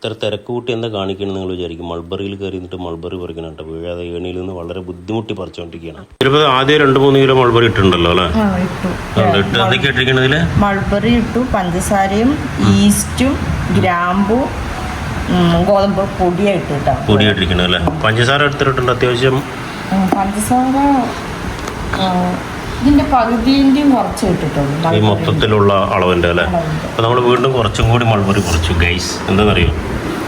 ഇത്ര തിരക്ക് കൂട്ടി എന്താ കാണിക്കണം നിങ്ങൾ വിചാരിക്കും. മൾബറിയിൽ കയറി നിന്നിട്ട് മൾബറി പറിക്കണം കേട്ടോ. വീഴാതെ ഏണിയിൽ നിന്ന് വളരെ ബുദ്ധിമുട്ടി പറിച്ചുകൊണ്ടിരിക്കുകയാണ് ചിലപ്പോൾ ആദ്യം രണ്ട് മൂന്ന് കിലോ മൾബറി ഇട്ടുണ്ടല്ലോ അല്ലേ? ആ ഇട്ടു. ഇട്ട് എന്തൊക്കെ ഇട്ടിരിക്കണതിൽ മൾബറി ഇട്ടു പഞ്ചസാരയും ഈസ്റ്റും ഗ്രാമ്പു ഗോതമ്പ് പൊടിയായിട്ട് കേട്ടോ. അല്ലേ? പഞ്ചസാര എടുത്തിട്ടുണ്ട് അത്യാവശ്യം. പഞ്ചസാര ഇതിന്റെ പകുതിന്റെയും കുറച്ച് ഇട്ടിട്ടുള്ളൂ ഈ മൊത്തത്തിലുള്ള അളവിന്റെ അല്ലേ. അപ്പോൾ നമ്മൾ വീണ്ടും കുറച്ചും കൂടി മൾബറി കുറച്ചു. ഗൈസ് എന്താണെന്നറിയോ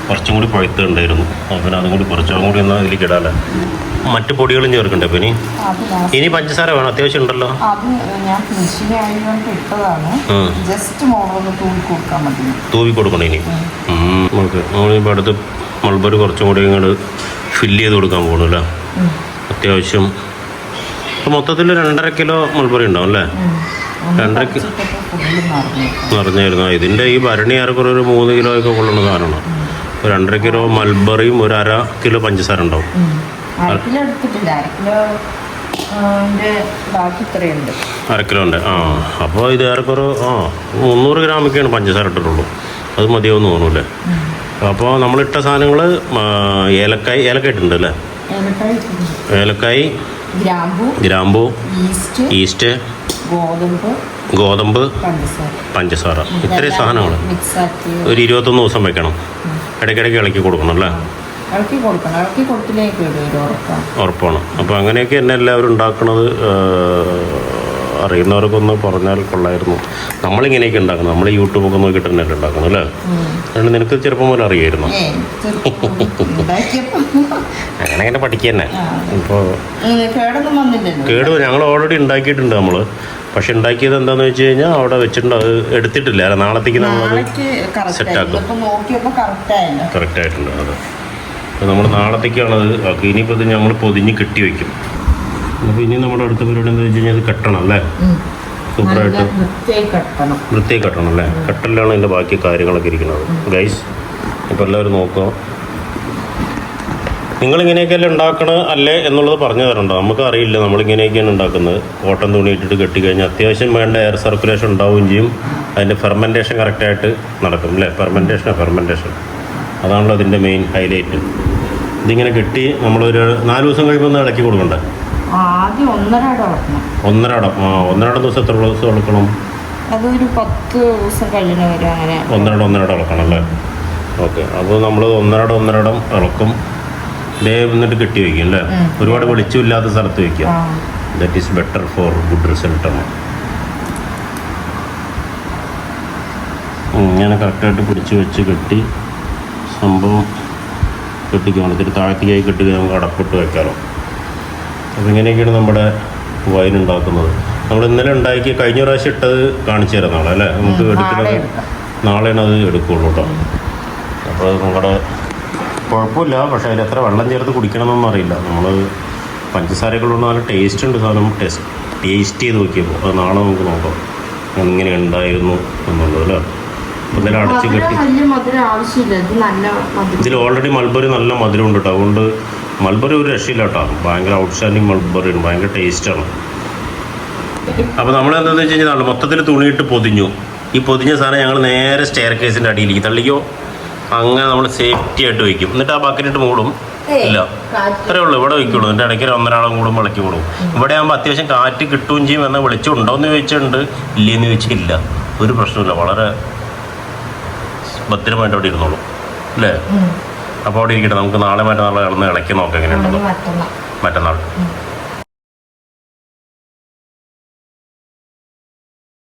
കുറച്ചും കൂടി പഴുത്തുണ്ടായിരുന്നു പിന്നെ അതും കൂടി കുറച്ചും. കൂടി ഒന്ന് ഇതിലേക്ക് ഇടാല്ലേ മറ്റു പൊടികളും ചേർക്കണ്ടേ അപ്പോൾ ഇനി? ഇനി പഞ്ചസാര വേണം. അത്യാവശ്യം ഉണ്ടല്ലോ. തൂവി കൊടുക്കണം ഇനി. നമുക്ക് നമ്മളിപ്പോൾ അടുത്ത് മൾബറി കുറച്ചും കൂടി ഇങ്ങോട്ട് ഫില്ല് ചെയ്ത് കൊടുക്കാൻ പോകണം അല്ലേ? അത്യാവശ്യം ഇപ്പോൾ മൊത്തത്തിൽ രണ്ടര കിലോ മൾബറി ഉണ്ടാവും അല്ലേ? രണ്ടര കിലോ നിറഞ്ഞായിരുന്നു ഇതിന്റെ ഈ ഭരണി ഏറെക്കുറെ ഒരു മൂന്ന് കിലോ ഒക്കെ കൊള്ളുന്ന സാധനമാണ്. രണ്ടര കിലോ മൽബറിയും ഒരു അര കിലോ പഞ്ചസാര ഉണ്ടാവും. കിലോ അര കിലോ ഉണ്ട്. ആ അപ്പോൾ ഇത് ഏറെക്കുറെ ആ മുന്നൂറ് ഗ്രാമൊക്കെയാണ് പഞ്ചസാര ഇട്ടിട്ടുള്ളൂ. അത് മതിയാവും തോന്നൂല്ലേ അപ്പോൾ നമ്മളിട്ട സാധനങ്ങൾ ഏലക്കായ് ഏലക്കായിട്ടുണ്ട് അല്ലേ ഏലക്കായ? ഗ്രാമ്പു. ഈസ്റ്റ്. ഗോതമ്പ്. പഞ്ചസാര. ഇത്രയും സാധനങ്ങൾ ഒരു ഇരുപത്തൊന്ന് ദിവസം വെക്കണം. ഇടയ്ക്കിടയ്ക്ക് ഇളക്കി കൊടുക്കണം അല്ലേ? ഇളക്കി കൊടുക്കണം. ഇളക്കി ഉറപ്പാണ്. അപ്പോൾ അങ്ങനെയൊക്കെ എന്നെ എല്ലാവരും ഉണ്ടാക്കണത് അറിയുന്നവർക്കൊന്ന് പറഞ്ഞാൽ കൊള്ളായിരുന്നു. നമ്മളിങ്ങനെയൊക്കെ ഉണ്ടാക്കുന്നത് നമ്മൾ യൂട്യൂബൊക്കെ നോക്കിയിട്ട് തന്നെയല്ലേ ഉണ്ടാക്കുന്നത് അല്ലേ? അതുകൊണ്ട് നിനക്ക് ചെറുപ്പം മുതൽ അറിയായിരുന്നു. അങ്ങനെ അങ്ങനെ പഠിക്കുക തന്നെ. ഇപ്പോൾ കേട് ഞങ്ങൾ ഓൾറെഡി ഉണ്ടാക്കിയിട്ടുണ്ട് നമ്മൾ പക്ഷെ ഉണ്ടാക്കിയത് എന്താണെന്ന് വെച്ച് കഴിഞ്ഞാൽ അവിടെ വെച്ചിട്ടുണ്ട്. അത് എടുത്തിട്ടില്ല. അല്ല നാളത്തേക്ക് നമ്മളത് സെറ്റ് കറക്റ്റ് ആയിട്ടുണ്ട്. അത്. അപ്പോൾ നമ്മൾ നാളത്തേക്കാണത് ആക്കുക. ഇനിയിപ്പോൾ ഇത് ഞങ്ങൾ പൊതിഞ്ഞ് കെട്ടി വയ്ക്കും അപ്പോൾ ഇനി നമ്മുടെ അടുത്ത പരിപാടി എന്താ വെച്ച് കഴിഞ്ഞാൽ കെട്ടണം അല്ലേ? സൂപ്പറായിട്ട്. വൃത്തിയായി കെട്ടണം. അല്ലേ? കെട്ടലിലാണ് അതിന്റെ ബാക്കി കാര്യങ്ങളൊക്കെ ഇരിക്കുന്നത്. ഗൈസ് ഇപ്പോൾ എല്ലാവരും നോക്കുക. നിങ്ങൾ ഇങ്ങനെയൊക്കെയല്ലേ ഉണ്ടാക്കണത് അല്ലേ എന്നുള്ളത് പറഞ്ഞു തരണ്ട? നമുക്ക് അറിയില്ല നമ്മളിങ്ങനെയൊക്കെയാണ് ഉണ്ടാക്കുന്നത്. കോട്ടൺ തുണി ഇട്ടിട്ട് കെട്ടിക്കഴിഞ്ഞാൽ അത്യാവശ്യം വേണ്ട എയർ സർക്കുലേഷൻ ഉണ്ടാവുകയും ചെയ്യും. അതിന്റെ ഫെർമെന്റേഷൻ കറക്റ്റായിട്ട് നടക്കും അല്ലേ? ഫെർമെന്റേഷൻ ഫെർമെന്റേഷൻ അതാണല്ലോ അതിന്റെ മെയിൻ ഹൈലൈറ്റ് ഇതിങ്ങനെ കെട്ടി നമ്മളൊരു നാല് ദിവസം കഴിയുമ്പോൾ ഒന്ന് ഇളക്കി കൊടുക്കണ്ടേ? ആദ്യം ഒന്നര അട വെക്കണം. ഒന്നരടം ആ ദിവസം എത്ര ദിവസം അതൊരു പത്ത് ദിവസം കഴിഞ്ഞ വരെ അങ്ങനെ ഒന്നരടം ഒന്നരടം ഇളക്കണം അല്ലേ? ഓക്കെ അപ്പോൾ നമ്മൾ ഒന്നരടം ഒന്നരടം ഇളക്കും. ദേ എന്നിട്ട് കെട്ടി വയ്ക്കും അല്ലേ? ഒരുപാട് വെളിച്ചമില്ലാത്ത സ്ഥലത്ത് വെക്കാം that is better for good result ആണ്. ഇങ്ങനെ കറക്റ്റായിട്ട് പിടിച്ച് വെച്ച് കെട്ടി സംഭവം കെട്ടിക്കണം. ഇത്തിരി താഴ്ത്തിയായി കെട്ടി നമുക്ക് അടപ്പിട്ട് വെക്കാമല്ലോ അപ്പോൾ ഇങ്ങനെയൊക്കെയാണ് നമ്മുടെ വൈൻ ഉണ്ടാക്കുന്നത് നമ്മൾ ഇന്നലെ ഉണ്ടാക്കി കഴിഞ്ഞ പ്രാവശ്യം ഇട്ടത് കാണിച്ചു തരാം നാളെ അല്ലേ? നമുക്ക് എടുക്കുന്നത് നാളെയാണ് അത് എടുക്കുള്ളൂ കേട്ടോ. അപ്പോൾ നമ്മുടെ കുഴപ്പമില്ല പക്ഷേ അതിൽ എത്ര വെള്ളം ചേർത്ത് കുടിക്കണമെന്നൊന്നും അറിയില്ല. നമ്മൾ പഞ്ചസാരയൊക്കെ കൊണ്ട് നല്ല ടേസ്റ്റ് ഉണ്ട് സാധനം ടെസ്റ്റ് ടേസ്റ്റ് ചെയ്ത് നോക്കിയപ്പോൾ. അത് നാളെ നമുക്ക് നോക്കാം എങ്ങനെ ഉണ്ടായിരുന്നു എന്നുള്ളത് അല്ലേ? എന്തായാലും അടച്ച് കെട്ടി ഇതിൽ ഓൾറെഡി മൾബറി നല്ല മധുരം. ഉണ്ട് കേട്ടോ. അതുകൊണ്ട് മൾബറി ഒരു രക്ഷയില്ല കേട്ടോ ഭയങ്കര ഔട്ട്സ്റ്റാൻഡിങ് മൾബറി ആണ്. ഭയങ്കര ടേസ്റ്റാണ് അപ്പോൾ നമ്മൾ എന്താണെന്ന് വെച്ച് കഴിഞ്ഞാൽ മൊത്തത്തിൽ തുണിയിട്ട് പൊതിഞ്ഞു. ഈ പൊതിഞ്ഞ സാധനം ഞങ്ങൾ നേരെ സ്റ്റെയർ കേസിന്റെ അടിയിലേക്ക് തള്ളിക്കോ. അങ്ങനെ നമ്മൾ സേഫ്റ്റി ആയിട്ട് വയ്ക്കും എന്നിട്ട് ആ ബക്കറ്റിട്ട് മൂടും. ഇല്ല. അത്രേ ഉള്ളൂ. ഇവിടെ വയ്ക്കുള്ളൂ എന്നിട്ട് ഇടയ്ക്ക് ഒന്നരാളം കൂടും വിളക്കി കൂടും ഇവിടെ ആകുമ്പോൾ അത്യാവശ്യം കാറ്റ് കിട്ടുകയും ചെയ്യും. എന്നാൽ വെളിച്ചം എന്ന് ചോദിച്ചിട്ടുണ്ട്. ഇല്ലയെന്ന് ചോദിച്ചാൽ ഇല്ല ഒരു പ്രശ്നമില്ല വളരെ ഭദ്രമായിട്ട് അവിടെ ഇരുന്നോളൂ. അല്ലേ. അപ്പോൾ അവിടെ ഇരിക്കട്ടെ. നമുക്ക് നാളെ മറ്റന്നാളെ കിടന്ന് ഇളക്കി നോക്കാം. എങ്ങനെയുണ്ടോ മറ്റന്നാൾ.